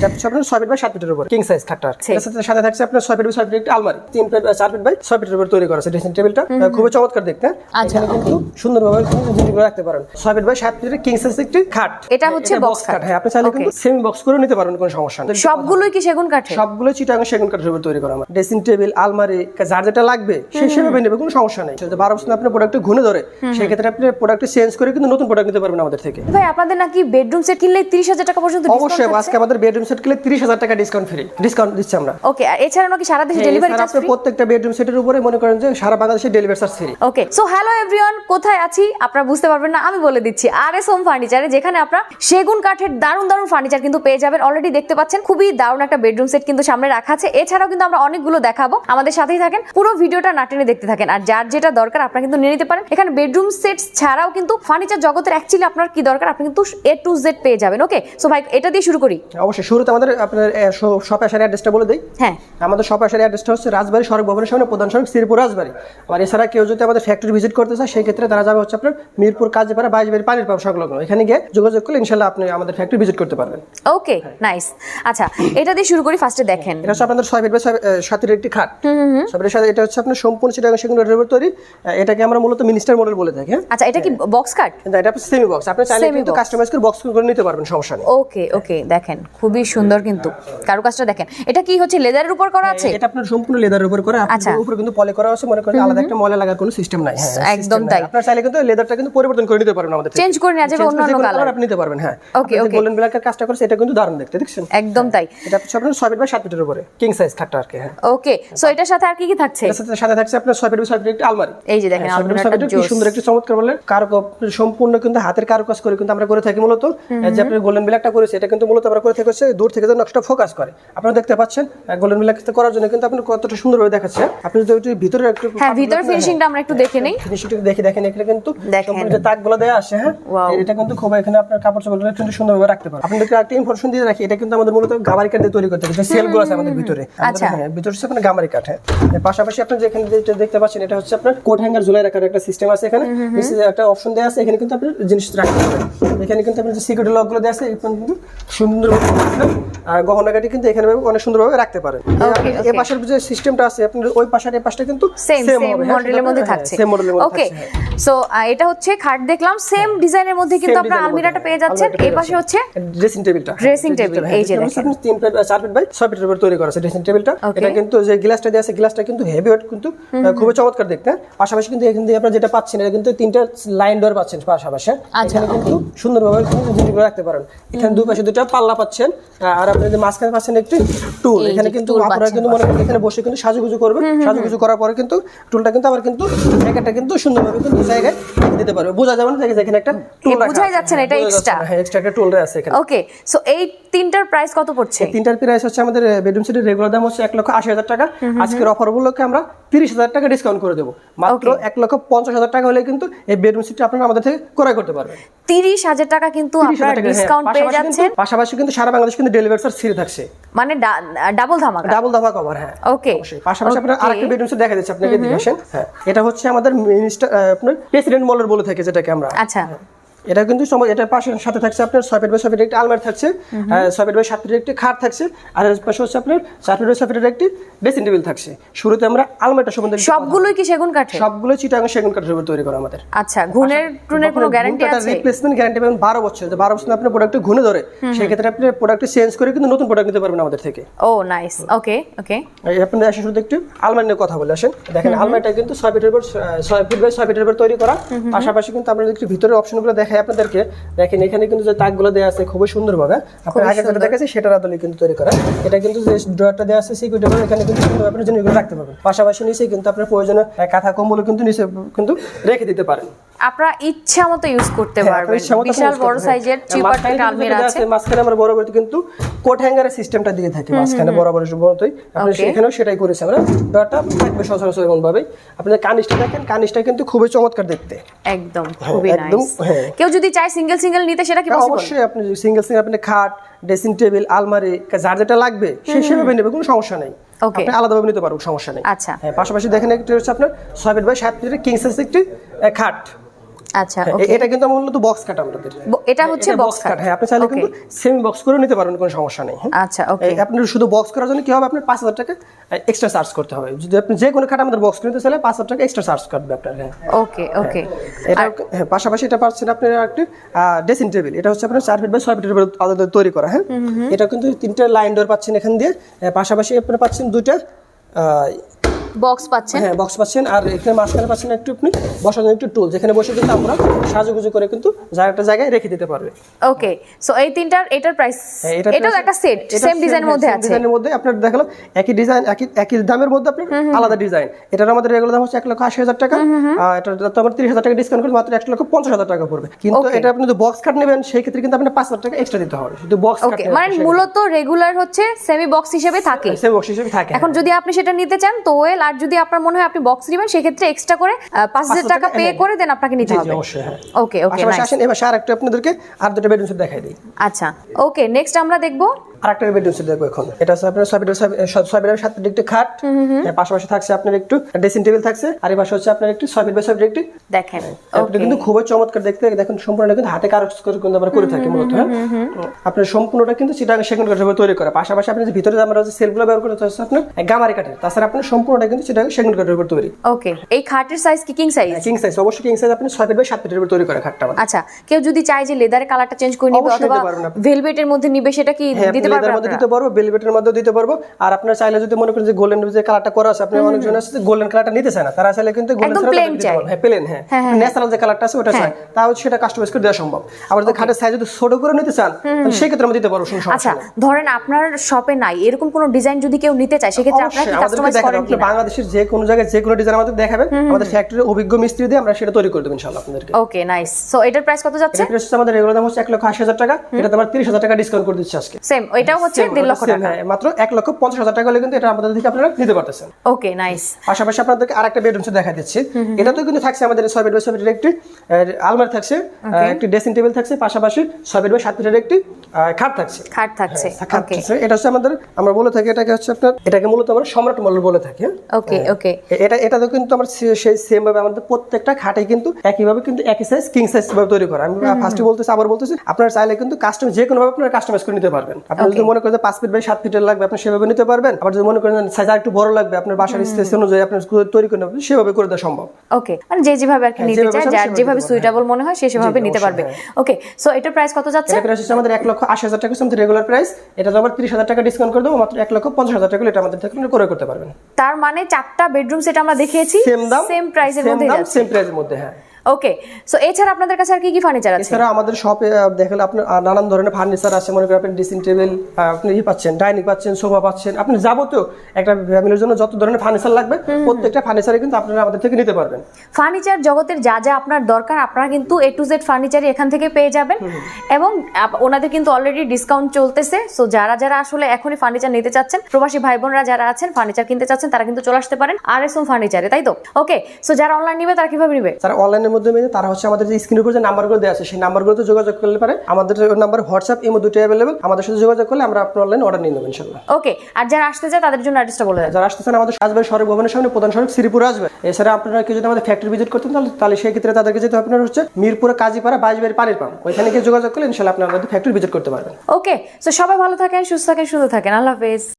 এটা হচ্ছে আপনার ছয় ফিট বাই সাত ফিটের উপর কিং সাইজ খাটটা আর কি। ঠিক। এর সাথে সাথে থাকছে আপনার ছয় ফিট বাই ছয় ফিট একটি আলমারি তিন ফিট চার ফিট বাই ছয় ফিটের উপর তৈরি করা আছে ড্রেসিং টেবিলটা খুবই চমৎকার দেখতে। আচ্ছা। এখানে কিন্তু সুন্দরভাবে জিনিসগুলো রাখতে পারেন। ছয় ফিট বাই সাত ফিটের কিং সাইজ একটি খাট। এটা হচ্ছে box খাট। হ্যাঁ আপনি চাইলে কিন্তু সেমি বক্স করে নিতে পারবেন কোনো সমস্যা নেই। সবগুলোই কি সেগুন কাঠে সবগুলো চিটাং সেগুন কাঠের উপর তৈরি করা। ড্রেসিং টেবিল আলমারি যার যেটা লাগবে সে সেভাবে নেবে কোনো সমস্যা নেই। যদি বারো বছর আপনার প্রোডাক্ট ঘুরে ধরে সেই ক্ষেত্রে আপনি প্রোডাক্ট চেঞ্জ করে কিন্তু নতুন প্রোডাক্ট নিতে পারবেন আমাদের থেকে। ভাই আপনাদের নাকি বেডরুম সেট কিনলে তিরিশ হাজার টাকা পর্যন্ত অবশ্যই আজকে আমাদের বেডরুম সেট কিনলে তিরিশ হাজার টাকা ডিসকাউন্ট ফ্রি ডিসকাউন্ট দিচ্ছি আমরা। ওকে আর এছাড়া নাকি সারা দেশে ডেলিভারি চার্জ আপনি প্রত্যেকটা বেডরুম সেটের উপরে মনে করেন যে সারা বাংলাদেশে delivery charge free okay so hello everyone কোথায় আছি? আপনারা বুঝতে পারবেন না আমি বলে দিচ্ছি আর এস হোম ফার্নিচারে যেখানে আপনারা সেগুন কাঠের দারুণ দারুণ ফার্নিচার কিন্তু পেয়ে যাবেন। অলরেডি দেখতে পাচ্ছেন খুবই দারুণ একটা বেডরুম সেট কিন্তু সামনে রাখা আছে। এছাড়াও কিন্তু আমরা অনেকগুলো দেখাবো। আমাদের সাথেই থাকেন পুরো ভিডিওটা না টেনে দেখতে থাকেন। আর যার যেটা দরকার আপনারা কিন্তু নিয়ে নিতে পারেন। এখানে বেডরুম সেট ছাড়াও কিন্তু ফার্নিচার জগতের অ্যাকচুয়ালি আপনার কি দরকার আপনি কিন্তু এ টু জেড পেয়ে যাবেন ওকে সো ভাই এটা দিয়ে শুরু করি। অবশ্যই শুরুতে আমাদের আপনার শপ আসার অ্যাড্রেসটা বলে দিই। হ্যাঁ। আমাদের শপ আসার অ্যাড্রেসটা হচ্ছে রাজবাড়ী সড়ক ভবনের সামনে প্রধান সড়ক শ্রীপুর রাজবাড়ী। আর এছাড়া কেউ যদি আমাদের ফ্যাক্টরি ভিজিট করতে চায় সেই ক্ষেত্রে তারা যাবে হচ্ছে আপনার মিরপুর কাজীপাড়া বাইশবাড়ি পানির পাম্প সংলগ্ন। এখানে গিয়ে যোগাযোগ করলে ইনশাল্লাহ আপনি আমাদের ফ্যাক্টরি ভিজিট করতে পারবেন। ওকে নাইস আচ্ছা এটা দিয়ে শুরু করি ফার্স্টে দেখেন। এটা হচ্ছে আপনাদের ছয় ফিট বাই সাতের একটি খাট। সবের সাথে এটা হচ্ছে আপনার সম্পূর্ণ সেগুন রোডের তৈরি। এটাকে আমরা মূলত মিনিস্টার মডেল বলে থাকি হ্যাঁ। আচ্ছা এটা কি বক্স কাট এটা সেমি বক্স আপনি চাইলে কিন্তু কাস্টমাইজ করে বক্স করে নিতে পারবেন সমস্যা নেই। ওকে ওকে দেখেন খুবই সুন্দর কিন্তু। কারুকাজটা দেখেন। এটা কি হচ্ছে লেদারের উপর করা আছে? এটা আপনার সম্পূর্ণ লেদারের উপর করে। আচ্ছা। আপনার উপরে কিন্তু পলি করা আছে মনে করেন আলাদা একটা মলে লাগার কোনো সিস্টেম নাই। হ্যাঁ একদম তাই। আপনার চাইলে কিন্তু লেদারটা কিন্তু পরিবর্তন করে নিতে পারবেন আমাদের। Change করে নেওয়া যাবে Change করে অন্যান্য যে কোনো colour। colour আপনি নিতে পারবেন হ্যাঁ। Okay, okay. গোল্ডেন ব্ল্যাকের কাজটা করেছে এটা কিন্তু দারুণ দেখতে দেখছেন? একদম তাই। এটা আপনার ছয় ফিট বাই সাত ফিটের উপরে কিং সাইজ খাটটা আর কি হ্যাঁ। ওকে সো এটার সাথে আর কি কি থাকছে? এর সাথে সাথে থাকছে আপনার ছয় ফিট বাই ছয় ফিটের একটি আলমারি। এই যে দেখেন, হ্যাঁ, ফিট আলমারিটা কি সুন্দর একটা চমৎকার বলে কারও সম্পূর্ণ কিন্তু হাতের কারুকাজ করে কিন্তু আমরা করে থাকি মূলত। যে আপনি গোল্ডেন ব্ল্যাকটা করেছে এটা কিন্তু মূলত আমরা করে থাকি হচ্ছে দূর থেকে যে নকশাটা ফোকাস করে। আপনারা দেখতে পাচ্ছেন গোল্ডেন ব্ল্যাক করার জন্য কিন্তু আপনি কতটা সুন্দরভাবে দেখাচ্ছে। আপনি যদি ভিতরে একটু হ্যাঁ ভিতর ফিনিশিংটা আমরা একটু দেখে নেই। ফিনিশিংটা দেখে দেখেন এখানে কিন্তু। সম্পূর্ণ যে তাকগুলো দেওয়া আছে হ্যাঁ এটা কিন্তু খুব এখানে আপনার কাপড় চোপড় কিন্তু সুন্দরভাবে রাখতে পারেন আপনাদেরকে একটা ইনফরমেশন দিয়ে রাখি এটা কিন্তু আমাদের মূলত গামারি কাঠ দিয়ে তৈরি করতে হবে যে সেলগুলো আছে আমাদের ভিতরে। আচ্ছা। হ্যাঁ ভিতরে হচ্ছে আপনার গামারি কাঠ হ্যাঁ। পাশাপাশি আপনি যেখানে যেটা দেখতে পাচ্ছেন এটা হচ্ছে আপনার কোট হ্যাঙ্গার ঝুলাই রাখার একটা সিস্টেম আছে এখানে। একটা অপশন দেওয়া আছে এখানে কিন্তু আপনি জিনিস রাখতে পারেন এখানে কিন্তু আপনার যে সিকিউরিটি লকগুলো দেওয়া আছে এখানে কিন্তু রাখবেন। আর গহনাগাটি কিন্তু এখানে অনেক সুন্দরভাবে রাখতে পারেন। এই পাশের যে সিস্টেমটা আছে আপনার ওই পাশের এই পাশটা কিন্তু সেম সেম হ্যাঁ, মডেলের মধ্যে হ্যাঁ, থাকছে। model এর মধ্যে ওকে হ্যাঁ। সো এটা হচ্ছে খাট দেখলাম। সেম ডিজাইনের মধ্যে কিন্তু আপনারা আলমিরাটা পেয়ে যাচ্ছেন। এই পাশে হচ্ছে ড্রেসিং টেবিলটা Dressing table, এই যে দেখেন। তিন ফিট চার ফিট বাই ছয় ফিটের উপর তৈরি করা আছে ড্রেসিং টেবিলটা. এটা কিন্তু যে গ্লাসটা দেওয়া আছে গ্লাসটা কিন্তু হেভি ওয়েট কিন্তু খুবই চমৎকার দেখতে হ্যাঁ। পাশাপাশি কিন্তু এখান থেকে আপনারা যেটা পাচ্ছেন এটা কিন্তু তিনটা লাইন ডোর পাচ্ছেন পাশাপাশি আচ্ছা। এখানে কিন্তু সুন্দরভাবে কিন্তু জিনিসগুলো রাখতে পারেন। এখানে দুই পাশে দুটো পাল্লা পাচ্ছেন আর আপনি যে মাঝখানে পাচ্ছেন একটি টুল এখানে কিন্তু আপনারা কিন্তু মনে করেন এখানে বসে কিন্তু সাজুগুজু করবেন। সাজুগুজু করার পরে কিন্তু টুলটা কিন্তু আবার কিন্তু জায়গাটা কিন্তু সুন্দরভাবে কিন্তু জায়গায় দিতে পারবে। বোঝা যাবে না এখানে একটা টুল বোঝাই যাচ্ছে না, এটা। হ্যাঁ এক্সট্রা একটা টুল আছে এখানে। ওকে সো এই তিনটার প্রাইস কত পড়ছে? তিনটার প্রাইস হচ্ছে আমাদের বেডরুম সেটের রেগুলার দাম হচ্ছে এক লক্ষ আশি হাজার টাকা। আজকের অফার গুলোকে আমরা তিরিশ হাজার টাকা ডিসকাউন্ট করে দেবো। মাত্র এক লক্ষ পঞ্চাশ হাজার টাকা হলে কিন্তু এই বেডরুম সেটটা আপনারা আমাদের থেকে ক্রয় করতে পারবেন। তিরিশ হাজার টাকা কিন্তু আপনারা হ্যাঁ। ডিসকাউন্ট পেয়ে যাচ্ছেন। পাশাপাশি কিন্তু সারা বাংলাদেশ কিন্তু ডেলিভারি চার্জ ফ্রি থাকছে। মানে ডাবল ধামাকা। ডাবল কভার হ্যাঁ। ওকে পাশাপাশি আপনার আরেকটা বেডরুম সেট দেখা যাচ্ছে আপনাকে এদিকে আসেন হ্যাঁ। এটা হচ্ছে আমাদের মিনিস্টার আপনার প্রেসিডেন্ট মলের বলে থাকে যেটাকে আমরা আচ্ছা। এটা কিন্তু সম- এটার পাশে সাথে থাকছে আপনার ছয় ফিট বাই ছয় ফিটের একটি আলমারি থাকছে ছয় ফিট বাই সাত ফিটের একটি খাট থাকছে আর এর পাশে হচ্ছে আপনার চার ফিট বাই ছয় ফিটের একটি ড্রেসিং টেবিল থাকছে। শুরুতে আমরা আলমারিটা সম্বন্ধে সবগুলোই কি সেগুন কাঠে বলি। সবগুলো চিটাগাং সেগুন কাঠের উপর তৈরি করা আমাদের। আচ্ছা ঘুণের টুনের কোনো গ্যারান্টি আছে? রিপ্লেসমেন্ট গ্যারান্টি পাবেন বারো বছর যে বারো বছর আপনার প্রোডাক্ট ঘুরে ধরে। সেই ক্ষেত্রে আপনি প্রোডাক্ট চেঞ্জ করে কিন্তু নতুন প্রোডাক্ট নিতে পারবেন আমাদের থেকে। ও নাইস ওকে ওকে এই আপনাদের আসেন শুধু একটু আলমারি নিয়ে কথা বলে আসেন। দেখেন আলমারিটা কিন্তু ছয় ফিটের উপর আহ, ছয় ফিট বাই ছয় ফিটের উপর তৈরি করা। পাশাপাশি কিন্তু আমরা একটু ভিতরের অপশনগুলো দেখাই আপনাদেরকে দেখেন এখানে কিন্তু যে তাকগুলো দেওয়া আছে খুবই সুন্দরভাবে আপনার আগে যেটা দেখেছি সেটার আদলে কিন্তু তৈরি করা। এটা কিন্তু যে ড্রয়ারটা দেওয়া আছে সিকিউরিটি এখানে কিন্তু সুন্দর জন্য রাখতে পারবেন। পাশাপাশি নিচে কিন্তু আপনার প্রয়োজনে কাঁথা কম্বলও কিন্তু নিচে কিন্তু রেখে দিতে পারেন। আপনারা ইচ্ছা মতো ইউজ করতে হ্যাঁ, পারবেন। বিশাল বড় সাইজের পারবেন। চিপার মাঝখানে আলমিরা আছে। মাঝখানে আমরা বরাবর কিন্তু কোট হ্যাঙ্গারের সিস্টেমটা দিয়ে থাকি মাঝখানে বরাবর মতোই আপনি সেখানেও সেটাই করেছি আমরা। ডটা থাকবে সচরাচর এমন ভাবেই আপনাদের কানিসটা দেখেন কানিসটা কিন্তু খুবই চমৎকার দেখতে। একদম খুবই একদম, নাইস হ্যাঁ। কেউ যদি চায় সিঙ্গেল সিঙ্গেল নিতে সেটা কি হ্যাঁ, পসিবল অবশ্যই আপনি সিঙ্গেল সিঙ্গেল আপনি খাট ড্রেসিং টেবিল আলমারি যার যেটা লাগবে সেই সেভাবে নেবে কোনো সমস্যা নেই. আপনি আলাদাভাবে নিতে পারবেন সমস্যা নেই। আচ্ছা। হ্যাঁ পাশাপাশি দেখেন একটি হচ্ছে আপনার ছয় ফিট বাই সাত ফিটের কিং সাইজ একটি খাট। আচ্ছা হ্যাঁ, এটা কিন্তু আমার মূলত বক্স কাট আমাদের এটা হচ্ছে বক্স কাট হ্যাঁ আপনি চাইলে কিন্তু সেমি বক্স করে নিতে পারবেন কোনো সমস্যা নেই হ্যাঁ? আচ্ছা ওকে এই আপনি শুধু বক্স করার জন্য কি হবে? আপনার পাঁচ হাজার টাকা এক্সট্রা চার্জ করতে হবে। যদি আপনি যে কোনো খাট আমাদের বক্স করে নিতে চাইলে পাঁচ হাজার টাকা এক্সট্রা চার্জ করবে আপনার হ্যাঁ। ওকে ওকে এটা হ্যাঁ, পাশাপাশি এটা পাচ্ছেন আপনার একটি ড্রেসিং টেবিল এটা হচ্ছে আপনার চার ফিট বাই ছয় ফিটের উপরে আলাদা তৈরি করা হ্যাঁ। এটা কিন্তু তিনটা লাইন ডোর পাচ্ছেন এখান দিয়ে। পাশাপাশি আপনারা পাচ্ছেন দুইটা আহ, বক্স পাচ্ছেন। হ্যাঁ বক্স পাচ্ছেন। আর এখানে মাঝখানে পাচ্ছেন একটু আপনি বসার জন্য একটু টুল যেখানে বসে কিন্তু আমরা সাজুগুজু করে কিন্তু জায়গাটা জায়গায় রেখে দিতে পারবে। ওকে সো এই তিনটার এটার প্রাইস হ্যাঁ, এটাও একটা সেট সেম ডিজাইনের হ্যাঁ, মধ্যে আছে। ডিজাইনের মধ্যে আপনার দেখালাম একই ডিজাইন একই একই দামের মধ্যে আপনার আলাদা ডিজাইন এটার আমাদের রেগুলার দাম হচ্ছে এক লক্ষ আশি হাজার টাকা। আর এটার তো আমার তিরিশ হাজার টাকা ডিসকাউন্ট করে মাত্র এক লক্ষ পঞ্চাশ হাজার টাকা পড়বে। কিন্তু এটা আপনি যদি বক্স কাট নেবেন সেই ক্ষেত্রে কিন্তু আপনার পাঁচ হাজার টাকা এক্সট্রা দিতে হবে। শুধু বক্স কাট মানে মূলত রেগুলার হচ্ছে সেমি বক্স হিসেবে থাকে। সেম বক্স হিসেবে থাকে এখন যদি আপনি সেটা নিতে চান তো ওয়েল আর যদি আপনার মনে হয় আপনি বক্স নেবেন সেক্ষেত্রে এক্সট্রা করে পাঁচ হাজার টাকা পে হ্যাঁ। করে দেন আপনাকে নিতে হবে। হ্যাঁ। ওকে ওকে পাশাপাশি আসেন এবার আর একটু আপনাদেরকে আর দুটো বেডরুম সেট দেখাই দিই। আচ্ছা ওকে নেক্সট আমরা দেখব। আর একটা বেডরুম সেট দেখব এখন। এটা হচ্ছে আপনার ছয় ছয় বেডের সাত ফিট খাট। পাশাপাশি থাকছে আপনার একটু ড্রেসিং টেবিল থাকছে। আর এই পাশে হচ্ছে আপনার একটু ছয় বাই ছয় একটি দেখেন এটা ওকে কিন্তু খুবই চমৎকার দেখতে। দেখেন সম্পূর্ণ কিন্তু হাতে কারজ করে কিন্তু আমরা করে থাকি মূলত হ্যাঁ। আপনার সম্পূর্ণটা কিন্তু চিটাং সেকেন্ড কাঠের তৈরি করা। পাশাপাশি আপনি যে ভিতরে আমরা যে সেলগুলো ব্যবহার করতে হচ্ছে আপনার গামারি কাঠের। তাছাড়া আপনার সম্পূর্ণটা কিন্তু কাঠের উপর তৈরি। ওকে এই খাটের সাইজ কি কিং সাইজ কিং সাইজ অবশ্যই কিং সাইজ আপনি ছয় ফিট বাই সাত ফিটের উপর তৈরি করা খাটটা আচ্ছা কেউ যদি চায় যে লেদারের কালারটা চেঞ্জ করে নিবে অথবা। ভেলভেটের মধ্যে নিবে সেটা কি হ্যাঁ দিতে পারবেন লেদারের মধ্যে দিতে পারব বেলভেটের মধ্যে দিতে পারব। আর আপনার চাইলে যদি মনে করেন যে গোল্ডেন যে কালারটা করা আছে আপনি অনেকজন আছে গোল্ডেন কালারটা নিতে চায় না তারা চাইলে কিন্তু গোল্ডেন হ্যাঁ প্লেন হ্যাঁ। ন্যাচারাল যে কালারটা আছে ওটা চায়। তাও সেটা কাস্টমাইজ করে দেওয়া সম্ভব। আবার যদি খাটের সাইজ যদি ছোট করে নিতে চান তাহলে সেই ক্ষেত্রে আমরা দিতে পারব আচ্ছা ধরেন আপনার শপে নাই এরকম কোনো ডিজাইন যদি কেউ নিতে চায় সেক্ষেত্রে আপনারা কি কাস্টমাইজ করেন বাংলাদেশের যে কোনো জায়গায় যে কোনো ডিজাইন আমাদের দেখাবেন আমাদের ফ্যাক্টরির অভিজ্ঞ মিস্ত্রি দিয়ে আমরা সেটা তৈরি করে দেবো ইনশাআল্লাহ আপনাদেরকে। ওকে নাইস সো এটার প্রাইস কত যাচ্ছে? এটা প্রাইস হচ্ছে আমাদের রেগুলার দাম হচ্ছে এক লক্ষ আশি হাজার টাকা। এটা তোমার তিরিশ হাজার টাকা ডিসকাউন্ট করে দিচ্ছি আজকে। সেম ওইটাও হচ্ছে Same, দেড় ওটা লক্ষ টাকা। হ্যাঁ, মাত্র এক লক্ষ পঞ্চাশ হাজার টাকা হলে কিন্তু এটা আমাদের থেকে আপনারা নিতে পারতেছেন। ওকে নাইস পাশাপাশি আপনাদেরকে আরেকটা বেডরুম দেখা দিচ্ছি। এটা তো কিন্তু থাকছে আমাদের ছয় বেড বাই ছয় ফিটের একটি আলমারি থাকছে একটি ড্রেসিং টেবিল থাকছে পাশাপাশি ছয় বেড বাই সাত ফিটের একটি খাট থাকছে। খাট থাকছে খাট থাকছে। এটা হচ্ছে আমাদের আমরা বলে থাকি এটাকে হচ্ছে আপনার এটাকে মূলত আমরা সম্রাট বলে থাকি হ্যাঁ? ওকে ওকে এটা এটা তো কিন্তু আমার সেই সেম ভাবে আমাদের প্রত্যেকটা খাটে কিন্তু কিন্তু একই সাইজ কিং সাইজ ভাবে তৈরি করা। আমি ফার্স্টে বলতেছি আবার বলতেছি আপনারা চাইলে কিন্তু কাস্টম যে কোনো ভাবে আপনারা কাস্টমাইজ করে নিতে পারবেন। আপনি যদি মনে করেন যে ফিট বাই সাত ফিটের লাগবে আপনি সেভাবে নিতে পারবেন। আবার যদি মনে করেন সাইজ একটু বড় লাগবে আপনার বাসার স্পেস অনুযায়ী আপনার তৈরি করে নেবেন সেভাবে করে দেওয়া সম্ভব। ওকে মানে যে যেভাবে আর কি নিতে চায় যার যেভাবে সুইটেবল মনে হয় সে সেভাবে নিতে পারবে। ওকে সো এটার প্রাইস কত যাচ্ছে? এটা প্রাইস হচ্ছে আমাদের এক লক্ষ আশি হাজার টাকা আমাদের রেগুলার প্রাইস এটা আবার তিরিশ হাজার টাকা ডিসকাউন্ট করে দেবো মাত্র এক লক্ষ পঞ্চাশ হাজার টাকা এটা আমাদের থেকে ক্রয় করে করতে পারবেন। তার মানে চারটা বেডরুম সেটা আমরা দেখিয়েছি সেম দাম সেম প্রাইসের মধ্যে সেম প্রাইসের মধ্যে হ্যাঁ। ওকে সো এছাড়া আপনাদের কাছে আর কি কি ফার্নিচার আছে? এছাড়া আমাদের শপে দেখলে আপনার নানান ধরনের ফার্নিচার আছে মনে করেন আপনি ড্রেসিং টেবিল আপনি ই পাচ্ছেন ডাইনিং পাচ্ছেন সোফা পাচ্ছেন আপনি যাবতীয় একটা ফ্যামিলির জন্য যত ধরনের ফার্নিচার লাগবে প্রত্যেকটা ফার্নিচারে কিন্তু আপনারা আমাদের থেকে নিতে পারবেন। ফার্নিচার জগতের যা যা আপনার দরকার আপনারা কিন্তু এ টু জেড ফার্নিচারই এখান থেকে পেয়ে যাবেন। এবং ওনাদের কিন্তু অলরেডি ডিসকাউন্ট চলতেছে। সো যারা যারা আসলে এখনই ফার্নিচার নিতে চাচ্ছেন প্রবাসী ভাই বোনরা যারা আছেন ফার্নিচার কিনতে চাচ্ছেন তারা কিন্তু চলে আসতে পারেন আর এস ফার্নিচারে তাই তো? ওকে সো যারা অনলাইন নিবে তারা কীভাবে নিবে? যারা অনলাইনের মাধ্যমে তারা হচ্ছে আমাদের যে স্ক্রিনের উপর যে নাম্বারগুলো দেওয়া আছে সেই নাম্বারগুলোতে যোগাযোগ করলে পারে আমাদের নাম্বার হোয়াটসঅ্যাপ ইমো দুটোই অ্যাভেলেবল আমাদের সাথে যোগাযোগ করলে আমরা আপনার অনলাইন অর্ডার নিয়ে নেব ইনশাল্লাহ। ওকে আর যারা আসতে চায় তাদের জন্য অ্যাড্রেসটা বলে দেন। যারা আসতেছেন আমাদের আসবেন সড়ক ভবনের সামনে প্রধান সড়ক শ্রীপুর আসবে এছাড়া আপনারা কেউ যদি আমাদের ফ্যাক্টরি ভিজিট করতেন তাহলে তাহলে সেই ক্ষেত্রে তাদেরকে যেতে আপনার হচ্ছে মিরপুরে কাজীপাড়া বাইশবাড়ি পানির পাম্প। ওইখানে গিয়ে যোগাযোগ করলে ইনশাল্লাহ আপনারা আমাদের ফ্যাক্টরি ভিজিট করতে পারবেন। ওকে সো সবাই ভালো থাকেন সুস্থ থাকেন সুন্দর থাকেন। আল্লাহ হাফেজ।